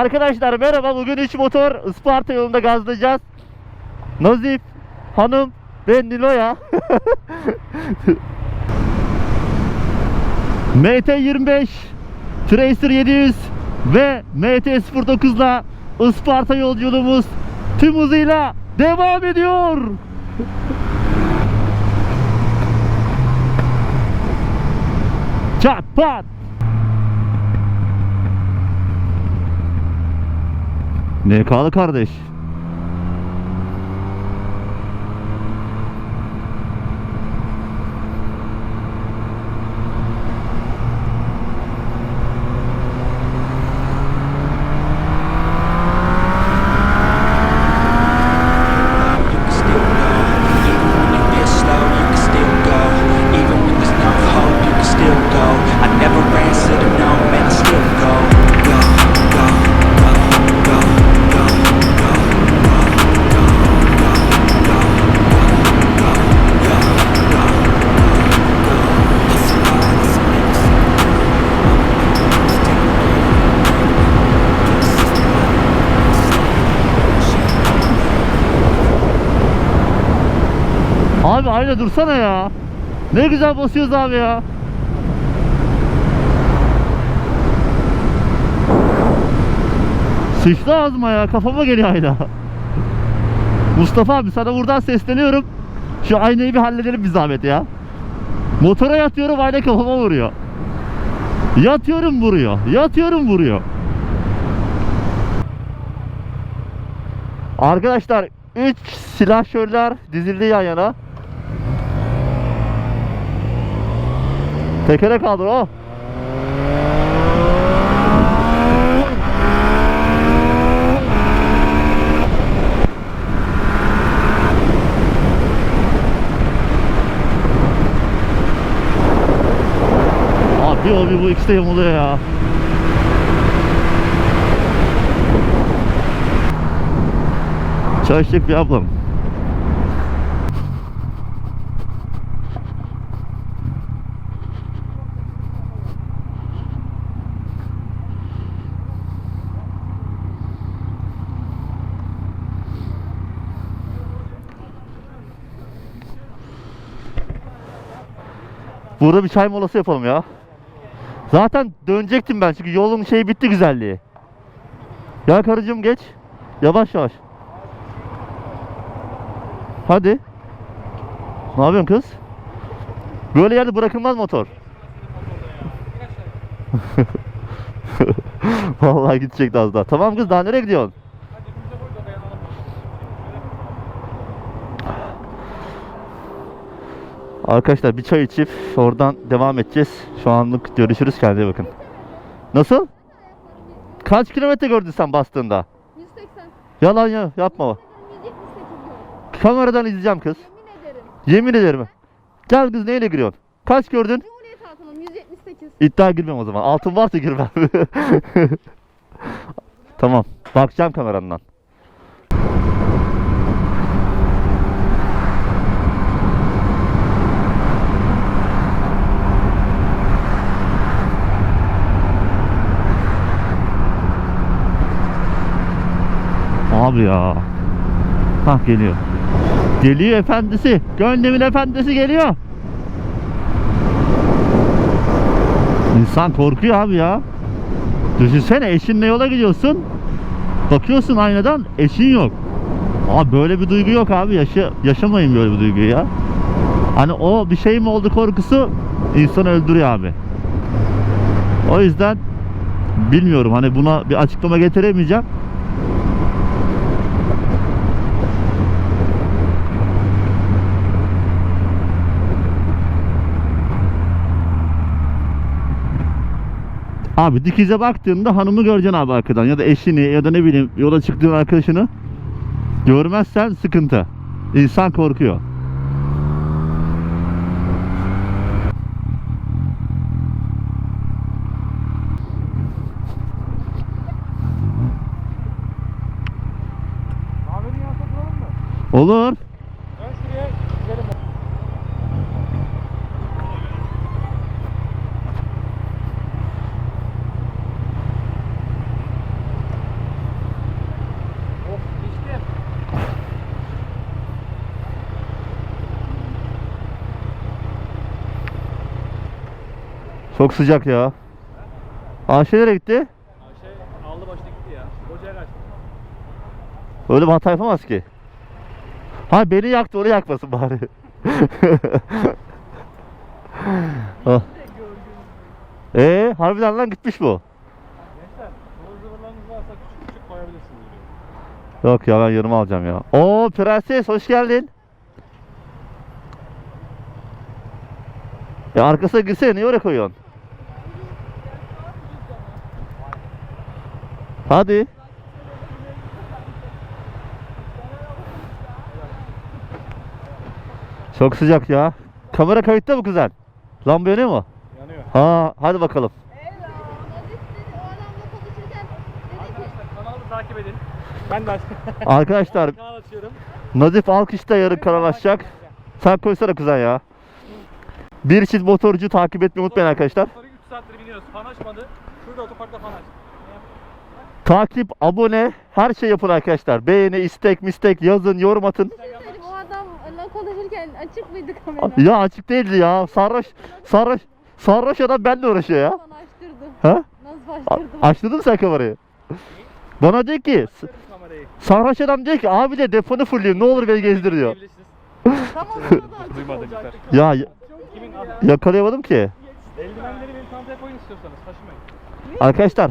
Arkadaşlar merhaba. Bugün 3 motor Isparta yolunda gazlayacağız. Nazif, Hanım ve Nilo'ya. MT25, Tracer 700 ve MT-09 ile Isparta yolculuğumuz tüm hızıyla devam ediyor. Çat pat. Ne pahalı kardeş. Aynı dursana ya. Ne güzel basıyoruz abi ya. Sıçtı ağzıma ya kafama geliyor ayna. Mustafa abi sana buradan sesleniyorum. Şu aynayı bir halledelim bir zahmet ya. Motora yatıyorum ayna kafama vuruyor. Yatıyorum vuruyor. Yatıyorum vuruyor. Arkadaşlar 3 silahşörler dizildi yan yana. Tekere kaldır o. Abi o bir bu ikisi de yamuluyor ya. Çalışacak bir ablam. Burada bir çay molası yapalım ya. Zaten dönecektim ben çünkü yolun şeyi bitti güzelliği. Ya karıcığım geç. Yavaş yavaş. Hadi. Ne yapıyorsun kız? Böyle yerde bırakılmaz motor. Vallahi gidecekti az daha. Tamam kız daha nereye gidiyorsun? Arkadaşlar bir çay içip oradan devam edeceğiz. Şu anlık görüşürüz kendine bakın. Nasıl? Kaç kilometre gördün sen bastığında? 180. Yalan ya yapma. 178 diyor. Kameradan izleyeceğim kız. Yemin ederim. Yemin ederim. Gel kız neyle giriyorsun? Kaç gördün? Cumhuriyet Halkı'nın 178. İddia girmem o zaman. Altın varsa girmem. tamam. Bakacağım kamerandan. Abi ya. Hah geliyor. Geliyor efendisi. Gönlümün efendisi geliyor. İnsan korkuyor abi ya. Düşünsene eşinle yola gidiyorsun. Bakıyorsun aynadan eşin yok. Abi böyle bir duygu yok abi. Yaşa, yaşamayın böyle bir duyguyu ya. Hani o bir şey mi oldu korkusu insanı öldürüyor abi. O yüzden bilmiyorum hani buna bir açıklama getiremeyeceğim. Abi dikize baktığında hanımı göreceksin abi arkadan ya da eşini ya da ne bileyim yola çıktığın arkadaşını görmezsen sıkıntı. İnsan korkuyor. Olur. Çok sıcak ya. Ayşe nereye gitti? Ayşe aldı başta gitti ya. Hocaya kaçtı. Öyle bir hata yapamaz ki. Ha beni yaktı onu yakmasın bari. Ah. Ee, harbiden lan gitmiş bu. Yok ya ben yanıma alacağım ya. Oo prenses hoş geldin. Ya arkasına girsene niye oraya koyuyorsun? Hadi. Çok sıcak ya. Kamera kayıtta mı kuzen? Lamba yanıyor mu? Yanıyor. Ha, hadi bakalım. Nazif dedi o adamla konuşurken dedi ki Arkadaşlar kanalımı takip edin. Ben de açtım. Arkadaşlar. Nazif Alkış'ta yarın kanal açacak. Sen koysana kuzen ya. Bir çift motorcu takip etmeyi unutmayın arkadaşlar. 3 saattir biniyoruz. Fan açmadı. Şurada otoparkta fan aç. Takip, abone, her şey yapın arkadaşlar. Beğeni, istek, mistek, yazın, yorum atın. o adamla konuşurken açık mıydı kamera? Ya açık değildi ya. Sarhoş, sarhoş, sarhoş adam benimle uğraşıyor ya. Bana açtırdı. Ha? Nasıl A- açtırdı? açtırdın mı sen kamerayı? Bana diyor ki, kamerayı. sarhoş adam diyor ki abi de deponu fulleyim ne olur beni gezdir diyor. Diyebilirsiniz. Tamam ona da açık. Duymadım olacak. Ya y- Kimin adı? yakalayamadım ki. Eldivenleri benim çantaya koyun istiyorsanız. Taşımayın. Arkadaşlar